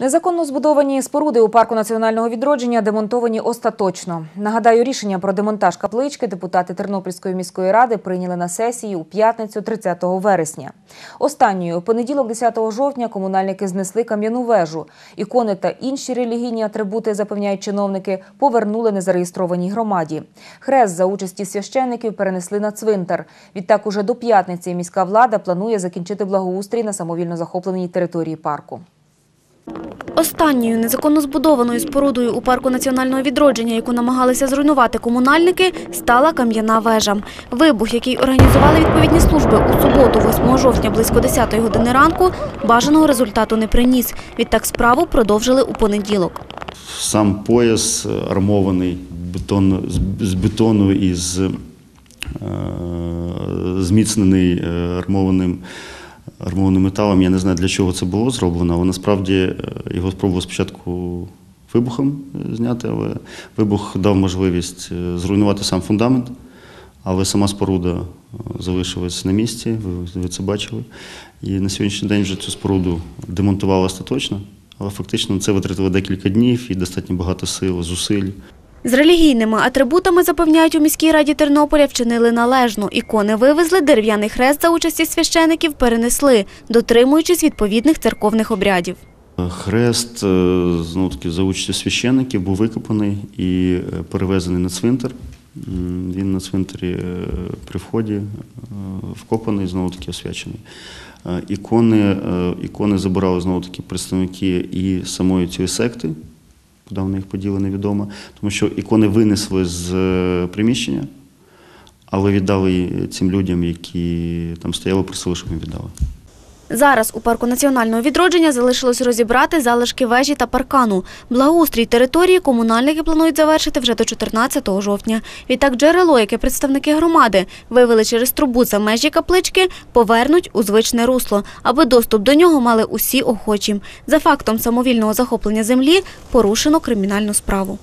Незаконно збудовані споруди у парку національного відродження демонтовані остаточно. Нагадаю, рішення про демонтаж каплички депутати Тернопільської міської ради прийняли на сесії у п'ятницю 30 вересня. Останньою понеділок, 10 жовтня, комунальники знесли кам'яну вежу. Ікони та інші релігійні атрибути, запевняють чиновники, повернули незареєстрованій громаді. Хрест за участі священників перенесли на цвинтар. Відтак, уже до п'ятниці міська влада планує закінчити благоустрій на самовільно захопленій території парку. Останньою незаконно збудованою спорудою у парку національного відродження, яку намагалися зруйнувати комунальники, стала кам'яна вежа. Вибух, який організували відповідні служби у суботу, 8 жовтня, близько 10 години ранку, бажаного результату не приніс. Відтак справу продовжили у понеділок. Сам пояс е, армований бетон, з- бетону і з, е, зміцнений е, армованим, армованим металом. Я не знаю, для чого це було зроблено, але насправді е, його спробував спочатку вибухом е, зняти, але вибух дав можливість е, зруйнувати сам фундамент, але сама споруда залишилась на місці, ви, це бачили. І на сьогоднішній день вже цю споруду демонтували остаточно. Але фактично це витратили декілька днів і достатньо багато сил, зусиль. З релігійними атрибутами, запевняють у міській раді Тернополя, вчинили належно. Ікони вивезли, дерев'яний хрест за участі священиків перенесли, дотримуючись відповідних церковних обрядів. Хрест е, знову таки за участю священників був викопаний і е, перевезений на цвинтар. Він на цвинтарі е, при вході е, вкопаний, знову таки освячений. Е, Ікони, е, ікони забирали знову таки представники і самої цієї секти, куди вони їх поділи, невідомо, тому що ікони винесли з е, приміщення, але віддали цим людям, які там стояли, просили, щоб їм віддали. Зараз у парку національного відродження залишилось розібрати залишки вежі та паркану. Благоустрій території комунальники планують завершити вже до 14 жовтня. Відтак джерело, яке представники громади вивели через трубу за межі каплички, повернуть у звичне русло, аби доступ до нього мали усі охочі. За фактом самовільного захоплення землі порушено кримінальну справу.